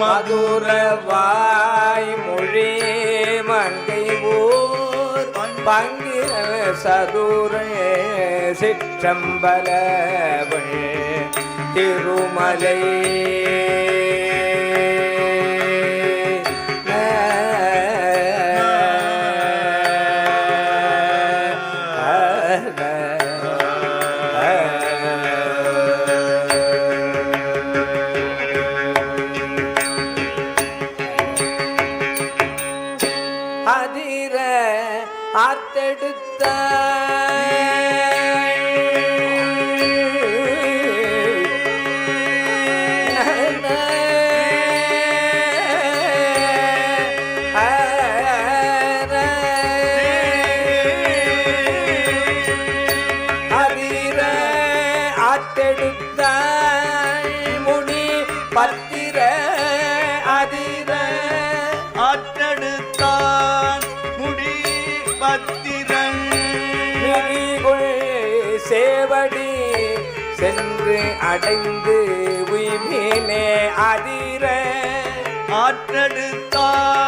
மதுரவாய் மொழி மங்கை ஊர். பங்கிர சதுரே சிற்றம்பலவள். திருமலை அதிர ஆத்தெடுத்த. அதிர முனி பத்திர அதிர. ஆற்றெடுத்தான் பத்திரன் விழிகுள் சேவடி சென்று அடைந்து உய்மீனே அதிர. ஆற்றெடுத்தான்